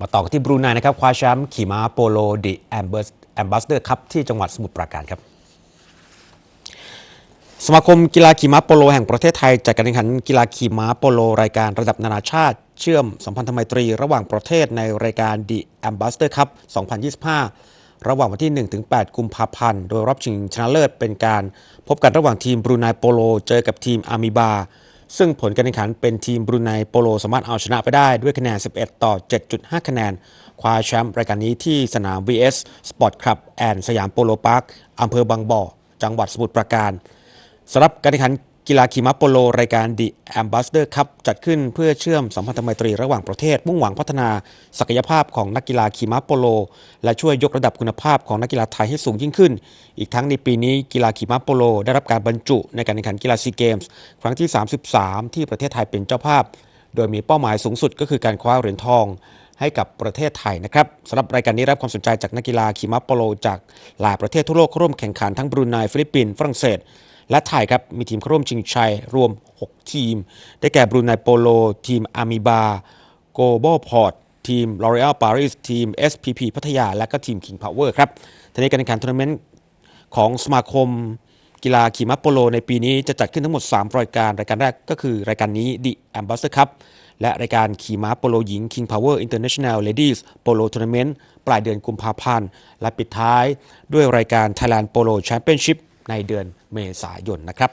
มาต่อกันที่บรูไนนะครับคว้าแชมป์ขี่ม้าโปโลดิแอมเบอร์แอมบาสเดอร์คัพที่จังหวัดสมุทรปราการครับ สมาคมกีฬาขี่ม้าโปโลแห่งประเทศไทยจัดการแข่งขันกีฬาขี่ม้าโปโลรายการระดับนานาชาติ เชื่อมสัมพันธไมตรี ระหว่างประเทศในรายการ The Ambassador Cup 2025 ระหว่างวันที่ 1-8 กุมภาพันธ์ โดยรอบชิงชนะเลิศเป็นการพบกันระหว่างทีมบรูไนโปโลเจอกับทีมอามิบา ซึ่งผลการแข่งขันเป็นทีมบรูไนโปโลสามารถเอาชนะไปได้ด้วยคะแนน 11 ต่อ 7.5 คะแนน คว้าแชมป์รายการนี้ที่สนาม VS Sport Club แอนสยามโปโลพาร์คอำเภอบางบ่อ จังหวัดสมุทรปราการสำหรับการแข่งขัน กีฬาขี่ม้าโปโล รายการ The Ambassador Cup จัดขึ้นเพื่อเชื่อมสัมพันธไมตรีระหว่างประเทศ มุ่งหวังพัฒนาศักยภาพของนักกีฬาขี่ม้าโปโล และช่วยยกระดับคุณภาพของนักกีฬาไทยให้สูงยิ่งขึ้น อีกทั้งในปีนี้กีฬาขี่ม้าโปโล ได้รับการบรรจุในการแข่งขันกีฬาซีเกมส์ครั้งที่ 33 ที่ประเทศไทยเป็นเจ้าภาพ โดยมีเป้าหมายสูงสุดก็คือการคว้าเหรียญทองให้กับประเทศไทยนะครับสำหรับรายการนี้รับความสนใจจากนักกีฬาขี่ม้าโปโล จากหลายประเทศทั่วโลกเข้าร่วมแข่งขันทั้งบรูไนฟิลิปปินส์ฝรั่งเศส และไทยครับมีทีมเข้าร่วมชิงชัยรวม 6 ทีม ได้แก่บรูไนโปโล ทีมอามิบาโกโบพอร์ตทีมลอรี a l ปารีสทีม SPP พัทยา และก็ทีม King Power ครับทีนี้การแข่งขันทัวร์นาเมนต์ของสมาคมกีฬาขี่ม้าโปโล ในปีนี้จะจัดขึ้นทั้งหมด 3 รายการ รายการแรกก็คือรายการนี้ The Ambassador Cup และรายการขี่ม้าโปโลหญิง King Power International Ladies Polo Tournament ปลายเดือนกุมภาพันธ์ และปิดท้ายด้วยรายการ Thailand Polo Championship ในเดือนเมษายนนะครับ